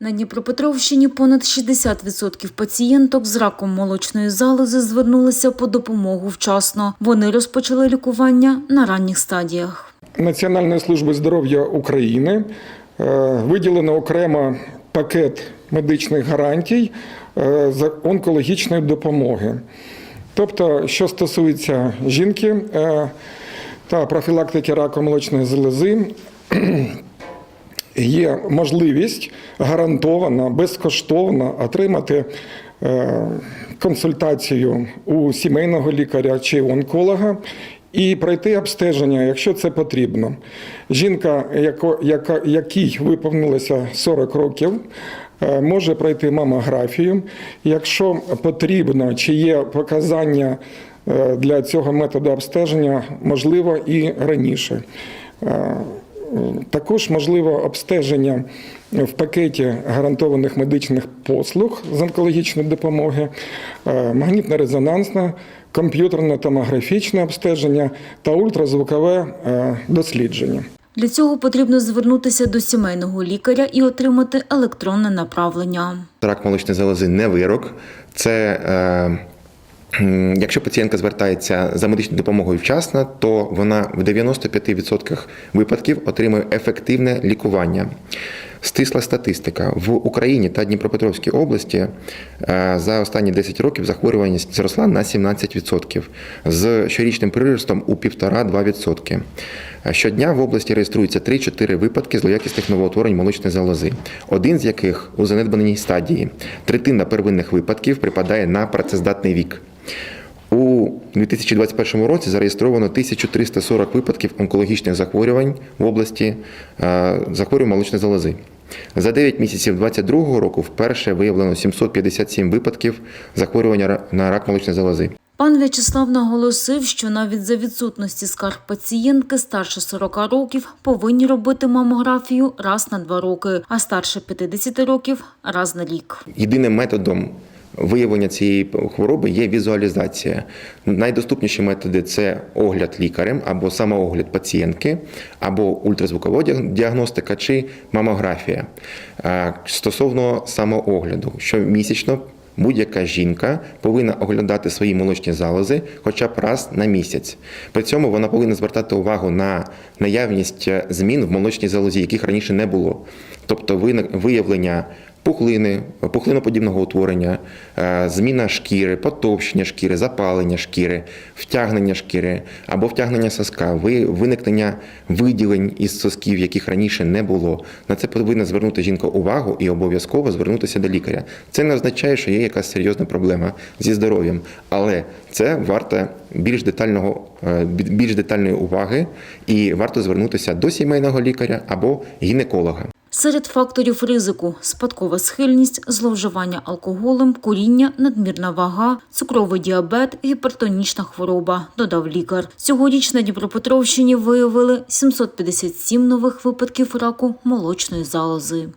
На Дніпропетровщині понад 60% пацієнток з раком молочної залози звернулися по допомогу вчасно. Вони розпочали лікування на ранніх стадіях. Національної служби здоров'я України е, виділено окремо пакет медичних гарантій е, з онкологічної допомоги. Тобто, що стосується жінки е, та профілактики раку молочної залози, є можливість гарантовано, безкоштовно отримати е, консультацію у сімейного лікаря чи онколога і пройти обстеження, якщо це потрібно. Жінка, якій виповнилося 40 років, е, може пройти мамографію. Якщо потрібно, чи є показання е, для цього методу обстеження, можливо і раніше. Також можливо обстеження в пакеті гарантованих медичних послуг з онкологічної допомоги, е, магнітно-резонансне, комп'ютерно-томографічне обстеження та ультразвукове е, дослідження. Для цього потрібно звернутися до сімейного лікаря і отримати електронне направлення. Рак молочної залози не вирок. Це е, якщо пацієнтка звертається за медичною допомогою вчасно, то вона в 95% випадків отримує ефективне лікування. Стисла статистика в Україні та Дніпропетровській області е, за останні 10 років захворюваність зросла на 17% з щорічним приростом у 1,5-2%. Е, Щодня в області реєструється 3-4 випадки злоякісних новоутворень молочної залози, один з яких у занедбаній стадії. Третина первинних випадків припадає на працездатний вік. У 2021 році зареєстровано 1340 випадків онкологічних захворювань в області е, захворювань молочної залози. За 9 місяців 2022 року вперше виявлено 757 випадків захворювання на рак молочної залози. Пан В'ячеслав наголосив, що навіть за відсутності скарг пацієнтки старше 40 років повинні робити мамографію раз на два роки, а старше 50 років раз на рік. Єдиним методом виявлення цієї хвороби є візуалізація. Найдоступніші методи це огляд лікарем або самоогляд пацієнтки, або ультразвукова діагностика чи мамографія. Е, Стосовно самоогляду, щомісячно Будь-яка жінка повинна оглядати свої молочні залози хоча б раз на місяць. При цьому вона повинна звертати увагу на наявність змін в молочній залозі, яких раніше не було. Тобто виявлення пухлини, пухлиноподібного утворення, е, зміна шкіри, потовщення шкіри, запалення шкіри, втягнення шкіри або втягнення соска, виникнення виділень із сосків, яких раніше не було. На це повинна звернути жінка увагу і обов'язково звернутися до лікаря. Це не означає, що є якась серйозна проблема зі здоров'ям, але це варто більш детального, е, більш детальної уваги і варто звернутися до сімейного лікаря або гінеколога. Серед факторів ризику – спадкова схильність, зловживання алкоголем, куріння, надмірна вага, цукровий діабет, гіпертонічна хвороба, додав лікар. Цьогоріч на Дніпропетровщині виявили 757 нових випадків раку молочної залози.